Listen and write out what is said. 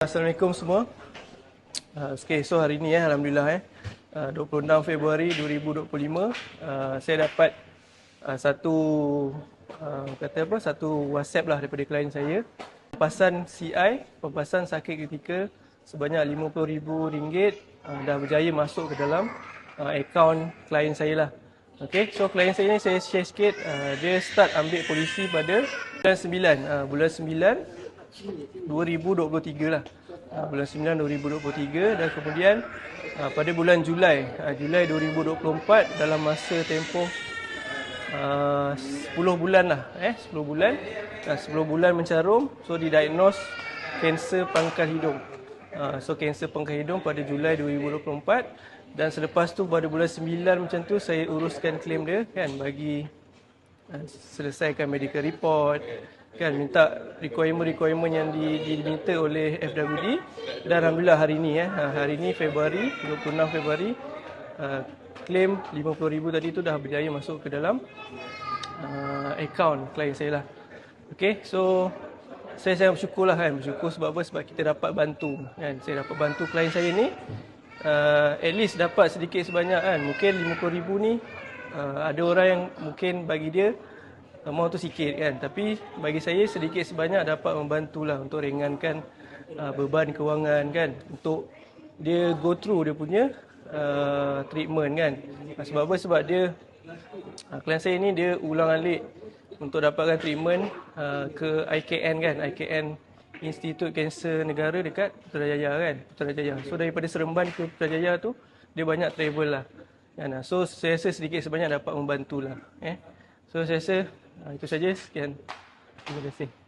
Assalamualaikum semua. Uh, okay, so hari ni eh, Alhamdulillah eh, uh, 26 Februari 2025, uh, saya dapat satu kata apa, satu WhatsApp lah daripada klien saya. Pampasan CI, pampasan sakit ketika sebanyak RM50,000 uh, dah berjaya masuk ke dalam akaun klien saya lah. Okay, so klien saya ni saya share sikit, dia start ambil polisi pada bulan 9, uh, bulan 9 2023 lah. Uh, bulan 9 2023 dan kemudian uh, pada bulan Julai uh, Julai 2024 dalam masa tempoh uh, 10 bulan lah eh 10 bulan uh, 10 bulan mencarum so didiagnose kanser pangkal hidung. Uh, so kanser pangkal hidung pada Julai 2024 dan selepas tu pada bulan 9 macam tu saya uruskan claim dia kan bagi selesaikan medical report kan minta requirement-requirement yang di, diminta oleh FWD dan alhamdulillah hari ini ya hari ini Februari 26 Februari uh, claim 50000 tadi tu dah berjaya masuk ke dalam uh, account klien saya lah. Okey so saya sangat bersyukur lah kan bersyukur sebab apa? Sebab kita dapat bantu kan. Saya dapat bantu klien saya ni uh, at least dapat sedikit sebanyak kan. Mungkin 50000 ni uh, ada orang yang mungkin bagi dia amount tu sikit kan. Tapi bagi saya sedikit sebanyak dapat membantulah untuk ringankan uh, beban kewangan kan. Untuk dia go through dia punya uh, treatment kan. Sebab apa? Sebab dia uh, klien saya ni dia ulang alik untuk dapatkan treatment uh, ke IKN kan. IKN Institut Kanser Negara dekat Putrajaya kan. Putrajaya. So daripada Seremban ke Putrajaya tu dia banyak travel lah kan so saya rasa sedikit sebanyak dapat membantulah eh so saya rasa Ha, itu saja. Sekian. Terima kasih.